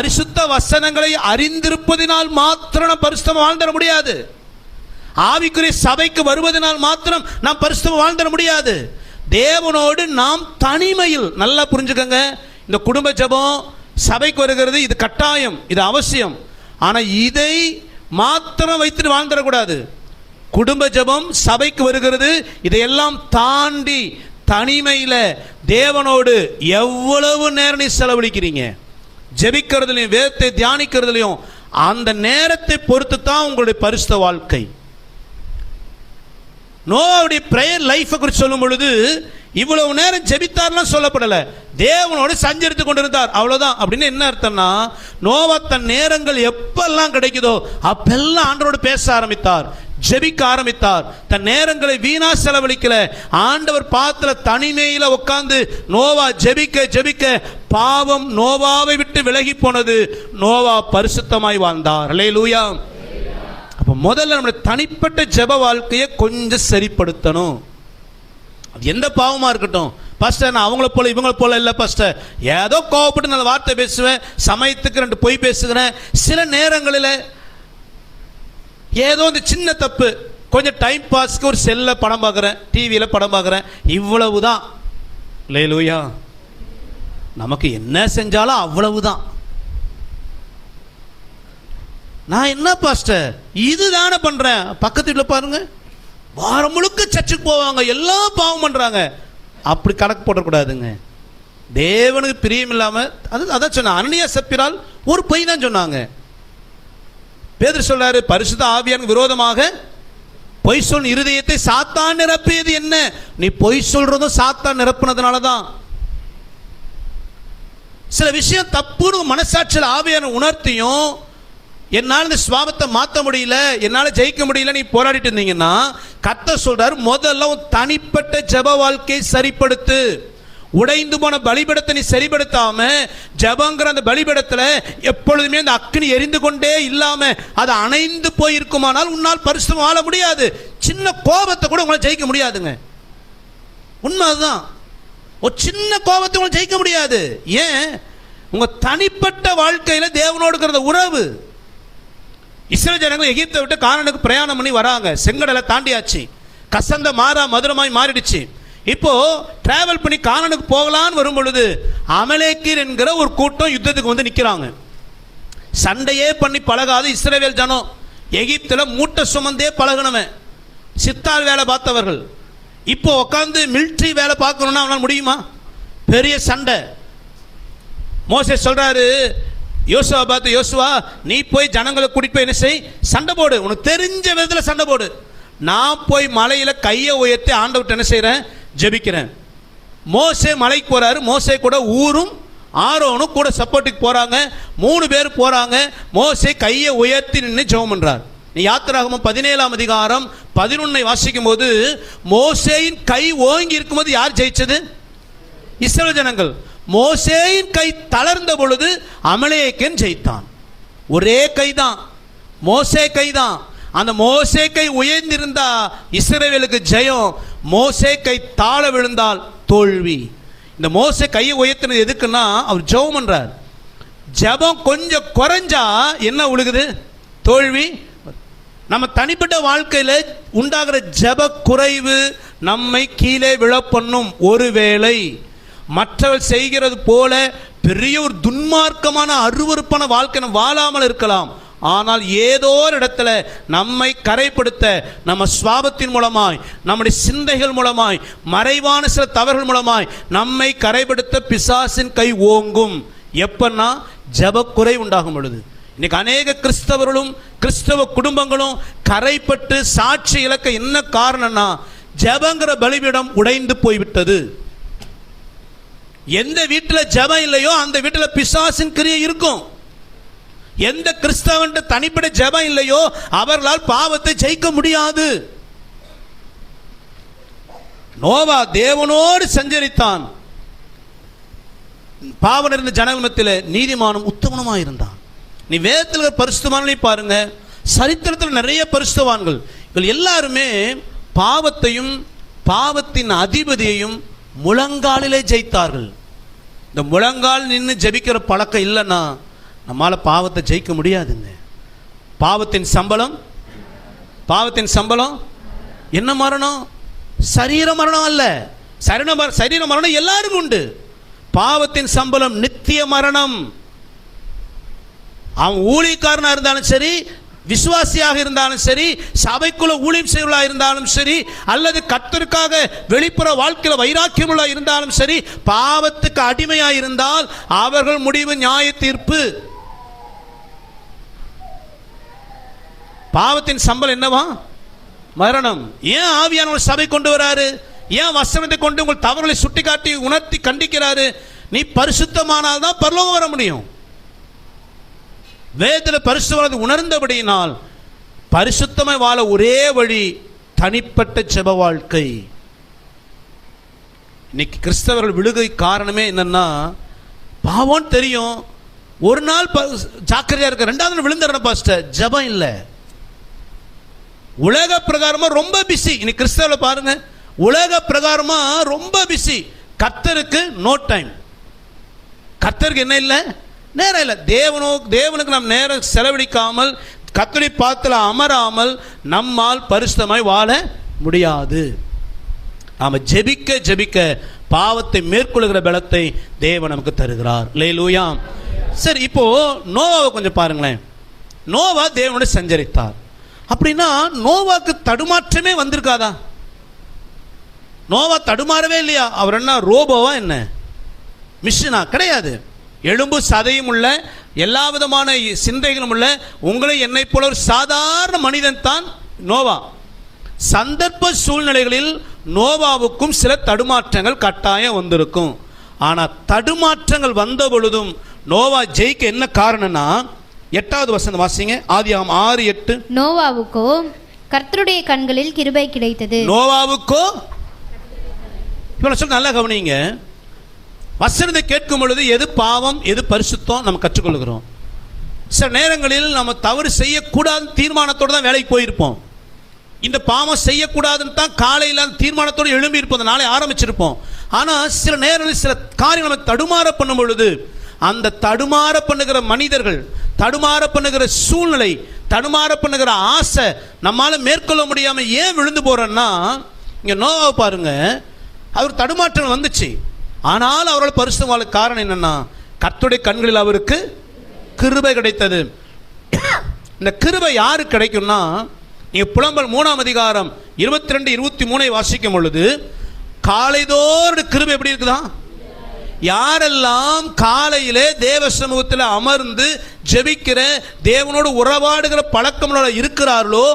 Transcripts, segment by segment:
பரிசுத்த வசனங்களை அறிந்திருப்பதினால் மாத்திரம் நாம் பரிசுத்தம் வாழ்ந்துட முடியாது. ஆவிக்குரிய சபைக்கு வருவதனால் மாத்திரம் நாம் பரிசுத்தம் வாழ்ந்துட முடியாது. தேவனோடு நாம் தனிமையில் நல்லா புரிஞ்சுக்கங்க. இந்த குடும்ப ஜபம் சபைக்கு வருகிறது இது கட்டாயம் இது அவசியம். ஆனால் இதை மாத்திரம் வைத்துட்டு வாழ்ந்துடக்கூடாது குடும்ப ஜபம் சபைக்கு வருகிறது இதையெல்லாம் தாண்டி தனிமையில் தேவனோடு எவ்வளவு நேரம் நீ செலவழிக்கிறீங்க? ஜெபிக்கிறதுலையும் வேதத்தை தியானிக்கிறதுலையும் அந்த நேரத்தை பொறுத்து தான் உங்களுடைய பரிசுத்த வாழ்க்கை. நோவுடைய பிரேயர் லைஃபை குறித்து சொல்லும் பொழுது இவ்வளவு நேரம் ஜெபித்தார்லாம் சொல்லப்படலை. தேவனோடு சஞ்சரித்து கொண்டிருந்தார். அவ்வளோதான் அப்படின்னு என்ன அர்த்தம்னா நோவா தன் நேரங்கள் எப்பெல்லாம் கிடைக்குதோ அப்பெல்லாம் ஆண்டரோடு பேச ஆரம்பித்தார். ஜெபிக்க ஆரம்பித்தார். தன் நேரங்களை வீணா செலவழிக்கல. ஆண்டவர் பாத்துல தனிமையில உட்கார்ந்து நோவா ஜெபிக்க ஜெபிக்க பாவம் நோவாவை விட்டு விலகி போனது. நோவா பரிசுத்தமாய் வாழ்ந்தார். அல்லேலூயா அப்போ முதல்ல நம்முடைய தனிப்பட்ட ஜெப வாழ்க்கையை கொஞ்சம் சரிப்படுத்தணும். அது எந்த பாவமா இருக்கட்டும். பாஸ்டர் நான் அவங்கள போல இவங்கள போல இல்லை பாஸ்டர் ஏதோ கோவப்பட்டு நான் வார்த்தை பேசுவேன் சமயத்துக்கு ரெண்டு பொய் பேசுகிறேன். சில நேரங்களில் ஏதோ இந்த சின்ன தப்பு. கொஞ்சம் டைம் பாஸ்க்கு ஒரு செல்ல படம் பார்க்குறேன் டிவியில் படம் பார்க்குறேன். இவ்வளவுதான். லேலூயா நமக்கு என்ன செஞ்சாலும் அவ்வளவுதான். நான் என்ன பாஸ்டர் இதுதானே பண்றேன். பக்கத்து வீட்டில் பாருங்க. வாரம் முழுக்க சர்ச்சுக்கு போவாங்க. எல்லாம் பாவம் பண்றாங்க. அப்படி கணக்கு போடக்கூடாதுங்க. தேவனுக்கு பிரியம் இல்லாம அது அதான் சொன்ன அனனியா சப்பிரால் ஒரு பொய் தான் சொன்னாங்க. பேதர் சொல்றாரு பரிசுத்த ஆவியானுக்கு விரோதமாக பொய் சொல் இருதயத்தை சாத்தான் நிரப்பியது என்ன? நீ பொய் சொல்றதும் சாத்தான் நிரப்புனதுனால தான் சில விஷயம் தப்புன்னு மனசாட்சியில் ஆவியான உணர்த்தியும் என்னால் இந்த சுவாபத்தை மாற்ற முடியல என்னால் ஜெயிக்க முடியல நீ போராடிட்டு இருந்தீங்கன்னா கத்த சொல்றாரு முதல்ல உன் தனிப்பட்ட ஜெப வாழ்க்கையை சரிப்படுத்து. உடைந்து போன பலிபடத்தை நீ சரிபடுத்தாம ஜெபங்கிற அந்த பலிபடத்துல எப்பொழுதுமே அந்த அக்னி எரிந்து கொண்டே இல்லாம அது அணைந்து போயிருக்குமானால் உன்னால் பரிசுத்தம் வாழ முடியாது. சின்ன கோபத்தை கூட உங்களை ஜெயிக்க முடியாதுங்க. உண்மை அதுதான் ஒரு சின்ன கோபத்தை உங்களை ஜெயிக்க முடியாது. ஏன்? உங்க தனிப்பட்ட வாழ்க்கையில தேவனோடு இருக்கிற உறவு. இஸ்ரேல் ஜனங்கள் எகிப்தை விட்டு காரனுக்கு பிரயாணம் பண்ணி வராங்க. செங்கடலை தாண்டியாச்சு. கசந்த மாறா மதுரமாய் மாறிடுச்சு. இப்போ டிராவல் பண்ணி காணனுக்கு போகலான்னு வரும் பொழுது அமலேக்கீர் என்கிற ஒரு கூட்டம் யுத்தத்துக்கு வந்து நிற்கிறாங்க சண்டையே பண்ணி பழகாது இஸ்ரேவேல் ஜனம். எகிப்தில் மூட்டை சுமந்தே பழகுனவன். சித்தாள் வேலை பார்த்தவர்கள். இப்போ உட்காந்து மிலிட்ரி வேலை பார்க்கணும்னா அவனால் முடியுமா? பெரிய சண்டை. மோசே சொல்கிறாரு யோசுவா பார்த்து யோசுவா நீ போய் ஜனங்களை கூட்டிட்டு போய் என்ன செய்? சண்டை போடு. உனக்கு தெரிஞ்ச விதத்தில் சண்டை போடு. நான் போய் மலையில் கையை உயர்த்தி ஆண்டவர்கிட்ட என்ன செய்கிறேன் ஜெபிக்கிறேன். மோசே மலைக்கு போறாரு. மோசே கூட ஊரும் ஆரோனும் கூட சப்போர்ட்டுக்கு போறாங்க. மூணு பேர் போறாங்க. மோசே கையை உயர்த்தி நின்று ஜெபம் பண்றார். நீ யாத்திராகமம் பதினேழாம் அதிகாரம் பதினொன்னை வாசிக்கும் போது மோசேயின் கை ஓங்கி இருக்கும்போது யார் ஜெயிச்சது? இஸ்ரவேல் ஜனங்கள். மோசேயின் கை தளர்ந்த பொழுது அமலேக்கன் ஜெயித்தான். ஒரே கைதான். மோசே கை தான் அந்த மோசே கை உயர்ந்திருந்தா இஸ்ரவேலுக்கு ஜெயம். மோசே கை தாழ விழுந்தால் தோல்வி. இந்த மோசே கையை உயர்த்தினது எதுக்குன்னா அவர் ஜெபம் பண்றார். ஜெபம் கொஞ்சம் குறைஞ்சா என்ன உழுகுது? தோல்வி. நம்ம தனிப்பட்ட வாழ்க்கையில் உண்டாகிற ஜப குறைவு நம்மை கீழே விழப்பண்ணும் ஒருவேளை. மற்றவர் செய்கிறது போல பெரிய ஒரு துன்மார்க்கமான அருவருப்பான வாழ்க்கை நம்ம வாழாமல் இருக்கலாம். ஆனால் ஏதோ ஒரு இடத்துல நம்மை கரைப்படுத்த நம்ம சுவாபத்தின் மூலமாய் நம்முடைய சிந்தைகள் மூலமாய் மறைவான சில தவறுகள் மூலமாய் நம்மை கரைப்படுத்த பிசாசின் கை ஓங்கும். எப்பன்னா ஜபக்குறை உண்டாகும் பொழுது. இன்னைக்கு அநேக கிறிஸ்தவர்களும் கிறிஸ்தவ குடும்பங்களும் கரைப்பட்டு சாட்சி இழக்க என்ன காரணம்னா ஜெபங்கிற பலிபீடம் உடைந்து போய்விட்டது. எந்த வீட்டில் ஜபம் இல்லையோ அந்த வீட்டில் பிசாசின் கிரியை இருக்கும். எந்த கிறிஸ்தவன் தனிப்பட்ட ஜெபம் இல்லையோ அவர்களால் பாவத்தை ஜெயிக்க முடியாது. நோவா தேவனோடு சஞ்சரித்தான். பாவம் இருந்த ஜனகமத்தில் நீதிமானும் உத்தமனமாக இருந்தான். நீ வேதத்தில் இருக்கிற பாருங்க. சரித்திரத்தில் நிறைய பரிசுத்தவான்கள். இவர்கள் எல்லாருமே பாவத்தையும் பாவத்தின் அதிபதியையும் முழங்காலிலே ஜெயித்தார்கள். இந்த முழங்கால் நின்று ஜெபிக்கிற பழக்கம் இல்லைன்னா நம்மால் பாவத்தை ஜெயிக்க முடியாதுங்க. பாவத்தின் சம்பளம்? பாவத்தின் சம்பளம்? என்ன மரணம்? சரீர மரணம் அல்ல. சரீர மர- சரீர மரணம் எல்லாருக்கும் உண்டு. பாவத்தின் சம்பளம் நித்திய மரணம். அவன் ஊழியக்காரனாக இருந்தாலும் சரி விசுவாசியாக இருந்தாலும் சரி சபைக்குள்ள ஊழியம் செய்வர்களாக இருந்தாலும் சரி அல்லது கத்தருக்காக வெளிப்புற வாழ்க்கையில் வைராக்கியமுள்ள இருந்தாலும் சரி பாவத்துக்கு அடிமையாக இருந்தால் அவர்கள் முடிவு நியாய தீர்ப்பு பாவத்தின் சம்பளம் என்னவா? மரணம். ஏன் ஆவியானவர் சபை கொண்டு வராரு? ஏன் வசனத்தை கொண்டு உங்கள் தவறுகளை சுட்டிக்காட்டி உணர்த்தி கண்டிக்கிறாரு? நீ பரிசுத்தமானால் தான் பரலோகம் வர முடியும். வேதத்தில் பரிசுத்தமானது உணர்ந்தபடியினால் பரிசுத்தமாய் வாழ ஒரே வழி தனிப்பட்ட ஜெப வாழ்க்கை. இன்னைக்கு கிறிஸ்தவர்கள் விழுகை காரணமே என்னன்னா பாவம் தெரியும். ஒரு நாள் ப- ஜாக்கிரதையா இருக்க ரெண்டாவது நாள் விழுந்துடுறேன் பாஸ்டர் ஜெபம் இல்லை. உலக பிரகாரமாக ரொம்ப பிஸி இன்னைக்கு கிறிஸ்தவில் பாருங்க. உலக பிரகாரமாக ரொம்ப பிஸி கத்தருக்கு நோ டைம் கத்தருக்கு என்ன இல்லை? நேரம் இல்லை. தேவனோ தேவனுக்கு நாம் நேரம் செலவழிக்காமல் கத்தடி பாத்தில் அமராமல் நம்மால் பரிசுத்தமாய் வாழ முடியாது. நாம் ஜெபிக்க ஜெபிக்க பாவத்தை மேற்கொள்கிற பலத்தை தேவன் நமக்கு தருகிறார். லேலூயா சரி இப்போ நோவாவை கொஞ்சம் பாருங்களேன். நோவா தேவனோட சஞ்சரித்தார். அப்படின்னா நோவாக்கு தடுமாற்றமே வந்திருக்காதா? நோவா தடுமாறவே இல்லையா? அவர் என்ன ரோபோவா என்ன? மிஷினா? கிடையாது. எலும்பு சதையும் உள்ள எல்லா விதமான சிந்தைகளும் உள்ள உங்களை என்னை போல ஒரு சாதாரண மனிதன் தான் நோவா. சந்தர்ப்ப சூழ்நிலைகளில் நோவாவுக்கும் சில தடுமாற்றங்கள் கட்டாயம் வந்திருக்கும். ஆனால் தடுமாற்றங்கள் வந்த பொழுதும் நோவா ஜெயிக்க என்ன காரணம்னா எட்டாவது வசனம் வாசிங்க. ஆதியாகம் ஆறு எட்டு. நோவாவுக்கோ கர்த்தருடைய கண்களில் கிருபை கிடைத்தது. நோவாவுக்கோ? இப்போ சொல்ல நல்லா கவனிங்க. வசனத்தை கேட்கும் பொழுது எது பாவம் எது பரிசுத்தம் நம்ம கற்றுக்கொள்கிறோம். சில நேரங்களில் நம்ம தவறு செய்யக்கூடாது தீர்மானத்தோடு தான் வேலைக்கு போயிருப்போம். இந்த பாவம் செய்யக்கூடாதுன்னு தான் காலையில் அந்த தீர்மானத்தோடு எழும்பி இருப்போம். நாளை ஆரம்பிச்சிருப்போம். ஆனால் சில நேரங்களில் சில காரியம் நம்ம தடுமாற பண்ணும் பொழுது அந்த தடுமாற பண்ணுகிற மனிதர்கள் தடுமாற பண்ணுகிற சூழ்நிலை தடுமாற பண்ணுகிற ஆசை நம்மால் மேற்கொள்ள முடியாமல் ஏன் விழுந்து போறோம்னா இங்கே நோவாவை பாருங்க. அவர் தடுமாற்றம் வந்துச்சு. ஆனால் அவரால் பரிசுத்தம் வாழ காரணம் என்னன்னா கர்த்தருடைய கண்களில் அவருக்கு கிருபை கிடைத்தது. இந்த கிருபை யாரு கிடைக்கும்னா நீங்க புலம்பல் மூணாம் அதிகாரம் இருபத்தி ரெண்டு இருபத்தி மூணை வாசிக்கும் பொழுது காலைதோறு கிருபை எப்படி இருக்குதா? யாரெல்லாம் காலையிலே தேவ சமூகத்தில் அமர்ந்து ஜெபிக்கிற தேவனோடு உறவாடுகிற பழக்கங்களோட இருக்கிறார்களோ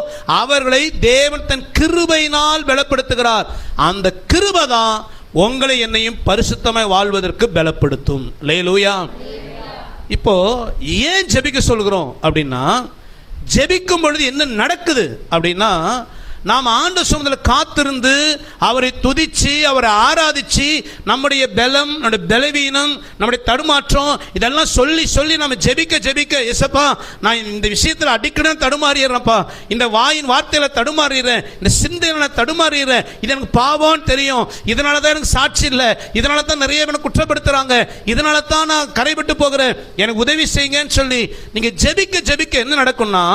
அவர்களை தேவன் தன் கிருபையினால் பலப்படுத்துகிறார். அந்த கிருபை தான் உங்களை என்னையும் பரிசுத்தமாய் வாழ்வதற்கு பலப்படுத்தும். லேலூயா இப்போ ஏன் ஜெபிக்க சொல்கிறோம் அப்படின்னா ஜெபிக்கும் பொழுது என்ன நடக்குது அப்படின்னா நாம் ஆண்டு சுமதில் காத்திருந்து அவரை துதிச்சு அவரை ஆராதிச்சு நம்முடைய பலம் நம்முடைய பலவீனம் நம்முடைய தடுமாற்றம் இதெல்லாம் சொல்லி சொல்லி நம்ம ஜெபிக்க ஜெபிக்க எசப்பா நான் இந்த விஷயத்தில் அடிக்கடி தடுமாறிடுறேன்ப்பா. இந்த வாயின் வார்த்தையில் தடுமாறிடுறேன். இந்த சிந்தையில் நான் தடுமாறிடுறேன். இது எனக்கு பாவம்னு தெரியும். இதனால தான் எனக்கு சாட்சி இல்லை. இதனால தான் நிறைய பேர் குற்றப்படுத்துகிறாங்க இதனால தான் நான் கரைபட்டு போகிறேன். எனக்கு உதவி செய்யுங்கன்னு சொல்லி நீங்கள் ஜெபிக்க ஜெபிக்க என்ன நடக்கும்னா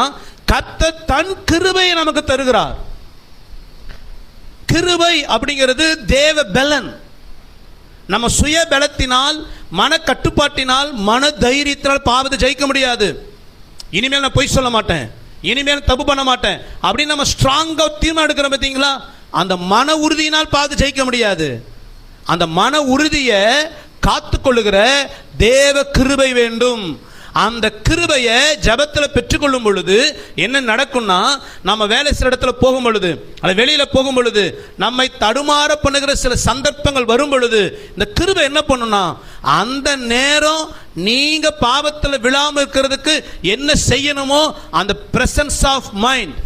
கத்த தன் கிருபையை நமக்கு தருகிறார். கிருபை அப்படிங்கிறது தேவ பலன். நம்ம சுய பலத்தினால் மன கட்டுப்பாட்டினால் மன தைரியத்தினால் பாவத்தை ஜெயிக்க முடியாது. இனிமேல் நான் பொய் சொல்ல மாட்டேன். இனிமேல் தப்பு பண்ண மாட்டேன். அப்படின்னு நம்ம ஸ்ட்ராங்காக தீர்மானம் எடுக்கிறோம் பார்த்தீங்களா? அந்த மன உறுதியினால் பார்த்து ஜெயிக்க முடியாது. அந்த மன உறுதியை காத்துக்கொள்ளுகிற தேவ கிருபை வேண்டும். அந்த கிருபையை ஜபத்தில் பெற்றுக்கொள்ளும் பொழுது என்ன நடக்கும்னா நம்ம வேலை சில இடத்துல போகும் பொழுது அல்ல வெளியில் போகும் பொழுது நம்மை தடுமாற பண்ணுகிற சில சந்தர்ப்பங்கள் வரும் பொழுது இந்த கிருபை என்ன பண்ணுன்னா அந்த நேரம் நீங்க பாவத்தில் விழாம இருக்கிறதுக்கு என்ன செய்யணுமோ அந்த பிரசன்ஸ் ஆஃப் மைண்ட்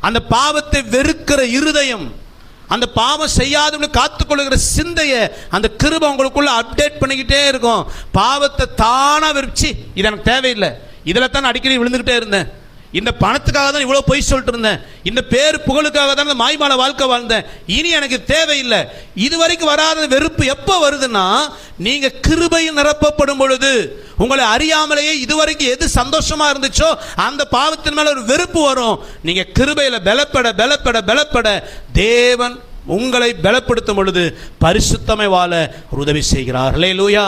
அந்த பாவத்தை வெறுக்கிற இருதயம் அந்த பாவம் செய்யாதவங்களை காத்துக்கொள்ளுகிற சிந்தையை அந்த கிருபை உங்களுக்குள்ள அப்டேட் பண்ணிக்கிட்டே இருக்கும். பாவத்தை தானாக விரிச்சு இது எனக்கு தேவையில்லை. இதில் தான் அடிக்கடி விழுந்துக்கிட்டே இருந்தேன். இந்த பணத்துக்காக தான் இவ்வளவு பொய் சொல்லிட்டு இருந்தேன். இந்த பேர் புகழுக்காக தான் இந்த மாய்மால வாழ்க்கை வாழ்ந்தேன். இனி எனக்கு தேவையில்லை. இதுவரைக்கும் வராத வெறுப்பு எப்போ வருதுன்னா நீங்க கிருபையில் நிரப்பப்படும் பொழுது உங்களை அறியாமலேயே இதுவரைக்கும் எது சந்தோஷமா இருந்துச்சோ அந்த பாவத்தின் மேல ஒரு வெறுப்பு வரும். நீங்க கிருபையில பலப்பட பலப்பட பலப்பட தேவன் உங்களை பலப்படுத்தும் பொழுது பரிசுத்தமை வாழ உதவி செய்கிறார். லூயா